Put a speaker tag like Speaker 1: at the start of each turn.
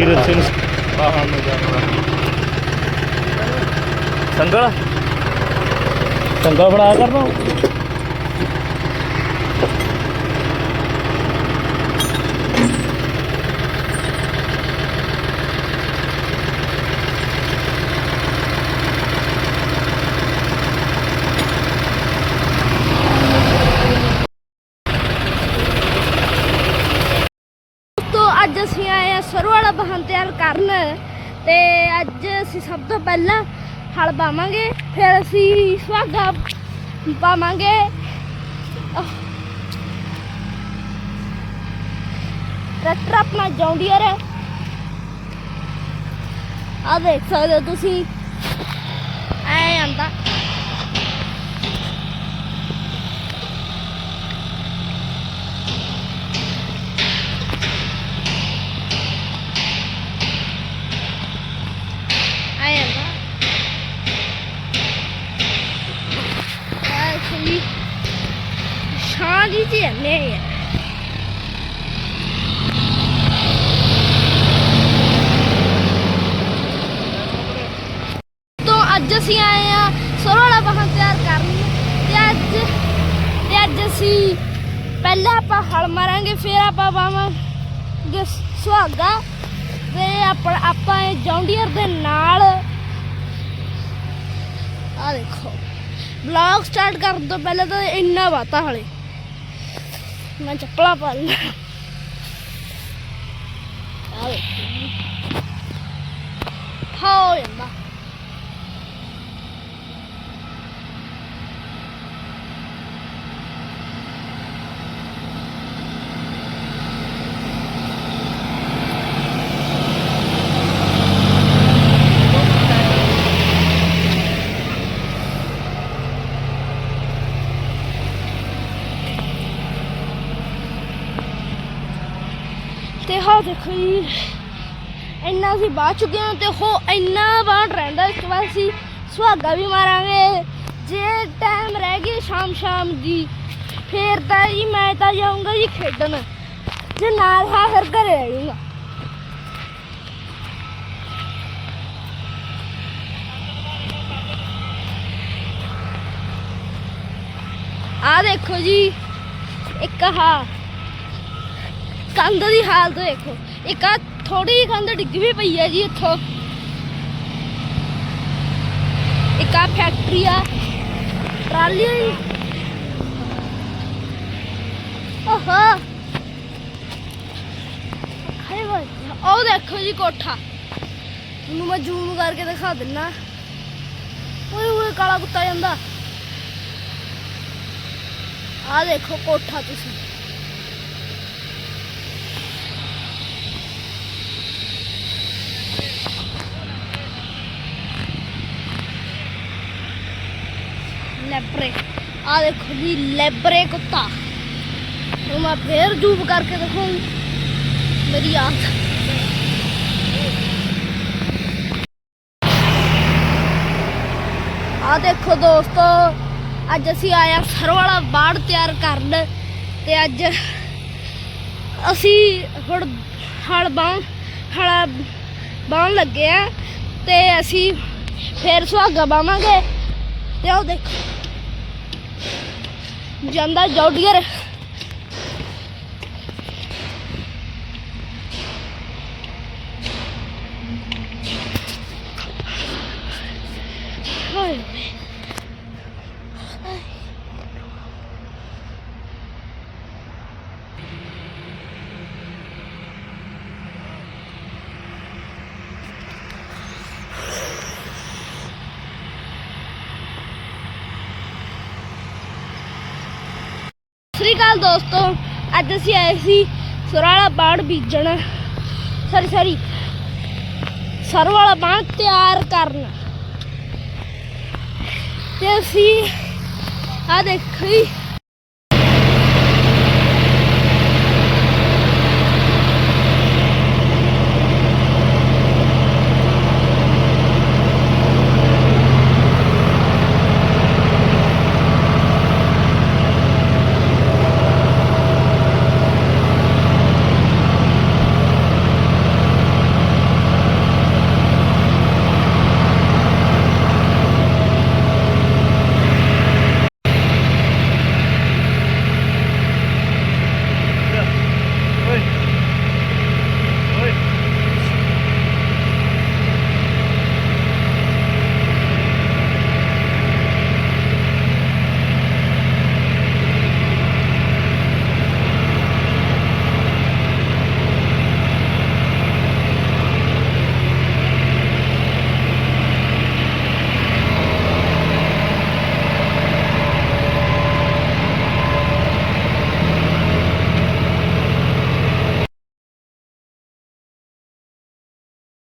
Speaker 1: ਕਿਰਤ ਸਿੰਘ ਬਾਹਰ
Speaker 2: ਨੂੰ ਸੰਗਲ? ਸੰਗਲ ਬਣਾ ਕਰਨਾ। ਸਰੋਂ ਵਾਲਾ ਵਾਹਨ ਤਿਆਰ ਕਰਨ। ਤੇ ਅੱਜ ਅਸੀਂ ਸਭ ਤੋਂ ਪਹਿਲਾਂ ਹਲ ਪਾਵਾਂਗੇ, ਫਿਰ ਅਸੀਂ ਸੁਹਾਗਾ ਪਾਵਾਂਗੇ। ਟਰੈਕਟਰ ਆਪਣਾ ਜੌਂਡੀਅਰ ਹੈ। ਆ ਦੇਖ ਸਕਦੇ ਹੋ ਤੁਸੀਂ। ਐ ਆਂਦਾ ਐ ਆਂਦਾ ਐਕਚੁਅਲੀ ਸ਼ਾਂ ਅੱਜ ਅਸੀਂ ਆਏ ਆ ਸਰੋਂ ਵਾਲਾ ਤਿਆਰ ਕਰਨ ਤੇ ਅੱਜ ਤੇ ਅੱਜ ਅਸੀਂ ਪਹਿਲਾਂ ਆਪਾਂ ਹਲ ਮਾਰਾਂਗੇ, ਫਿਰ ਆਪਾਂ ਪਾਵਾਂਗੇ ਸੁਹਾਗਾ। ਤੇ ਆਪਾਂ ਆਪਾਂ ਇਹ ਜੌਂਡੀਅਰ ਦੇ ਨਾਲ ਆ ਦੇਖੋ। ਵਲੌਗ ਸਟਾਰਟ ਕਰਨ ਤੋਂ ਪਹਿਲਾਂ ਤਾਂ ਇੰਨਾ ਵਾਤਾ ਹਲੇ ਮੈਂ ਚੱਪਲਾਂ ਪਾ ਲਈ ਆ ਦੇਖੋ ਹੋ ਦੇਖੋ ਜੀ। ਇੰਨਾ ਅਸੀਂ ਬਾਹ ਚੁੱਕੇ ਹਾਂ ਤੇ ਉਹ ਇੰਨਾ ਬਾਹਰ ਰਹਿੰਦਾ ਇਸ ਤੋਂ ਅਸੀਂ ਸੁਹਾਗਾ ਵੀ ਮਾਰਾਂਗੇ। ਜੇ ਟਾਈਮ ਰਹਿ ਗਿਆ ਸ਼ਾਮ ਸ਼ਾਮ ਦੀ, ਫੇਰ ਤਾਂ ਜੀ ਮੈਂ ਤਾਂ ਜਾਊਂਗਾ ਜੀ ਖੇਡਣ। ਜੇ ਨਾਲ ਹਾਂ, ਫਿਰ ਘਰੇ ਰਹਿ ਜਾਊਂਗਾ। ਆ ਦੇਖੋ ਜੀ, ਇੱਕ ਹਾਂ ਕੰਧ ਦੀ ਹਾਲਤ ਦੇਖੋ। ਇੱਕ ਆ ਥੋੜੀ ਜਿਹੀ ਕੰਧ ਡਿੱਗ ਵੀ ਪਈ ਹੈ ਜੀ ਇੱਥੋਂ। ਇੱਕ ਆ ਫੈਕਟਰੀ ਆ। ਟਰਾਲੀ ਓਹੋ। ਖਾਈ ਵਾ ਉਹ ਦੇਖੋ ਜੀ ਕੋਠਾ। ਤੁਹਾਨੂੰ ਮੈਂ ਜ਼ੂਮ ਕਰਕੇ ਦਿਖਾ ਦਿੰਨਾ। ਓਏ ਓਏ ਕਾਲਾ ਕੁੱਤਾ ਜਾਂਦਾ। ਆ ਦੇਖੋ ਕੋਠਾ ਤੁਸੀਂ। ਲੈਬਰੇ ਆ ਦੇਖੋ ਜੀ ਲੈਬਰੇ ਕੁੱਤਾ। ਹੁਣ ਮੈਂ ਫੇਰ ਜ਼ੂਮ ਕਰਕੇ ਦੇਖੂੰ ਮੇਰੀ ਆਂਖ ਆ ਦੇਖੋ ਦੋਸਤੋ, ਅੱਜ ਅਸੀਂ ਆਇਆ ਸਰ ਵਾਲਾ ਬਾੜ ਤਿਆਰ ਕਰਨ ਤੇ ਅੱਜ ਅਸੀਂ ਹੁਣ ਹਲ ਬਾਣ ਹਲ ਬਾਣ ਲੱਗੇ ਆ ਤੇ ਅਸੀਂ ਫੇਰ ਸੁਹਾਗਾ ਬਾਵਾਂਗੇ। ਤੇ ਉਹ ਦੇਖੋ। ਜਾਂਦਾ ਜੌਡੀਅਰ। ਹਾਏ ਵੇ। ਸਤਿ ਸ਼੍ਰੀ ਅਕਾਲ ਦੋਸਤੋ, ਅੱਜ ਅਸੀਂ ਆਏ ਸੀ ਸੁਰਾਲਾ ਬਾੜ ਬੀਜਣ। ਸਰੀ ਸਰੀ ਸਰ ਵਾਲਾ ਬਾਣ ਤਿਆਰ ਕਰਨ। ਤੇ ਅਸੀਂ ਆ ਦੇਖੀ